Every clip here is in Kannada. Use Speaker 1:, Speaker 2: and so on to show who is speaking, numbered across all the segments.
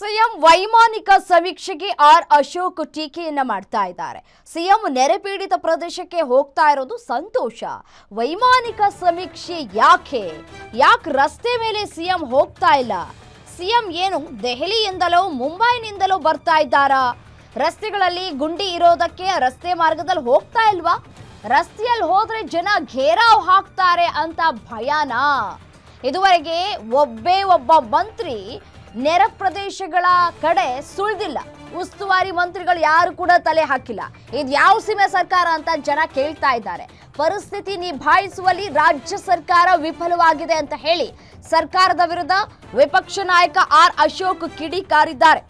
Speaker 1: ಸಿಎಂ ವೈಮಾನಿಕ ಸಮೀಕ್ಷೆಗೆ ಆರ್ ಅಶೋಕ್ ಟೀಕೆಯನ್ನ ಮಾಡ್ತಾ ಇದ್ದಾರೆ. ಸಿಎಂ ನೆರೆ ಪೀಡಿತ ಪ್ರದೇಶಕ್ಕೆ ಹೋಗ್ತಾ ಇರೋದು ಸಂತೋಷ. ವೈಮಾನಿಕ ಸಮೀಕ್ಷೆ ಯಾಕೆ? ಯಾಕೆ ರಸ್ತೆ ಮೇಲೆ ಸಿಎಂ ಹೋಗ್ತಾ ಇಲ್ಲ? ಸಿಎಂ ಏನು ದೆಹಲಿಯಿಂದಲೋ ಮುಂಬೈನಿಂದಲೋ ಬರ್ತಾ ಇದ್ದಾರಾ? ರಸ್ತೆಗಳಲ್ಲಿ ಗುಂಡಿ ಇರೋದಕ್ಕೆ ರಸ್ತೆ ಮಾರ್ಗದಲ್ಲಿ ಹೋಗ್ತಾ ಇಲ್ವಾ? ರಸ್ತೆಯಲ್ಲಿ ಹೋದ್ರೆ ಜನ ಘೇರಾವ್ ಹಾಕ್ತಾರೆ ಅಂತ ಭಯನಾ? ಇದುವರೆಗೆ ಒಬ್ಬೇ ಒಬ್ಬ ಮಂತ್ರಿ ನೆರ ಪ್ರದೇಶಗಳ ಕಡೆ ಸುಳ್ದಿಲ್ಲ. ಉಸ್ತುವಾರಿ ಮಂತ್ರಿಗಳು ಯಾರು ಕೂಡ ತಲೆ ಹಾಕಿಲ್ಲ. ಇದು ಯಾವ ಸೀಮೆ ಸರ್ಕಾರ ಅಂತ ಜನ ಕೇಳ್ತಾ ಇದ್ದಾರೆ. ಪರಿಸ್ಥಿತಿ ನಿಭಾಯಿಸುವಲ್ಲಿ ರಾಜ್ಯ ಸರ್ಕಾರ ವಿಫಲವಾಗಿದೆ ಅಂತ ಹೇಳಿ ಸರ್ಕಾರದ ವಿರುದ್ಧ ವಿಪಕ್ಷ ನಾಯಕ ಆರ್ ಅಶೋಕ್ ಕಿಡಿಕಾರಿದ್ದಾರೆ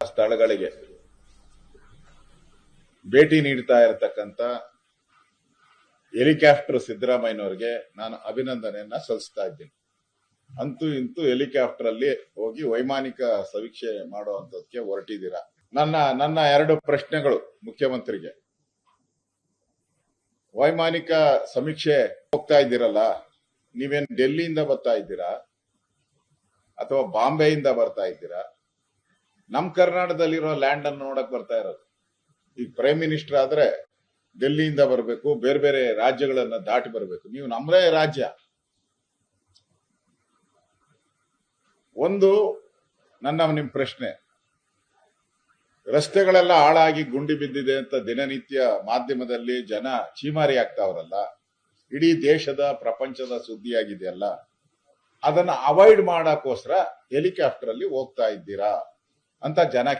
Speaker 2: ಸ್ಥಳಗಳಿಗೆ ಭೇಟಿ ನೀಡ್ತಾ ಇರತಕ್ಕಂತ ಹೆಲಿಕಾಪ್ಟರ್ ಸಿದ್ದರಾಮಯ್ಯನವರಿಗೆ ನಾನು ಅಭಿನಂದನೆಯನ್ನ ಸಲ್ಲಿಸ್ತಾ ಇದ್ದೀನಿ. ಅಂತೂ ಇಂತೂ ಹೆಲಿಕಾಪ್ಟರ್ ಅಲ್ಲಿ ಹೋಗಿ ವೈಮಾನಿಕ ಸಮೀಕ್ಷೆ ಮಾಡುವಂತದಕ್ಕೆ ಹೊರಟಿದ್ದೀರಾ? ನನ್ನ ನನ್ನ ಎರಡು ಪ್ರಶ್ನೆಗಳು ಮುಖ್ಯಮಂತ್ರಿಗೆ. ವೈಮಾನಿಕ ಸಮೀಕ್ಷೆ ಹೋಗ್ತಾ ಇದ್ದೀರಲ್ಲ, ನೀವೇನ್ ಡೆಲ್ಲಿಯಿಂದ ಬರ್ತಾ ಇದ್ದೀರಾ? ಅಥವಾ ಬಾಂಬೆಯಿಂದ ಬರ್ತಾ ಇದ್ದೀರಾ? ನಮ್ ಕರ್ನಾಟಕದಲ್ಲಿರೋ ಲ್ಯಾಂಡ್ ಅನ್ನು ನೋಡಕ್ ಬರ್ತಾ ಇರೋದು. ಈಗ ಪ್ರೈಮ್ ಮಿನಿಸ್ಟರ್ ಆದ್ರೆ ಡೆಲ್ಲಿಯಿಂದ ಬರಬೇಕು, ಬೇರೆ ಬೇರೆ ರಾಜ್ಯಗಳನ್ನ ದಾಟಿ ಬರಬೇಕು. ನೀವು ನಮ್ಮದೇ ರಾಜ್ಯ. ಒಂದು, ನನ್ನ ನಿಮ್ ಪ್ರಶ್ನೆ. ರಸ್ತೆಗಳೆಲ್ಲ ಹಾಳಾಗಿ ಗುಂಡಿ ಬಿದ್ದಿದೆ ಅಂತ ದಿನನಿತ್ಯ ಮಾಧ್ಯಮದಲ್ಲಿ ಜನ ಚೀಮಾರಿ ಆಗ್ತಾವ್ರಲ್ಲ. ಇಡೀ ದೇಶದ, ಪ್ರಪಂಚದ ಸುದ್ದಿಯಾಗಿದೆಯಲ್ಲ. ಅದನ್ನ ಅವಾಯ್ಡ್ ಮಾಡಕ್ಕೋಸ್ಕರ ಹೆಲಿಕಾಪ್ಟರ್ ಅಲ್ಲಿ ಹೋಗ್ತಾ ಇದ್ದೀರಾ ಅಂತ ಜನ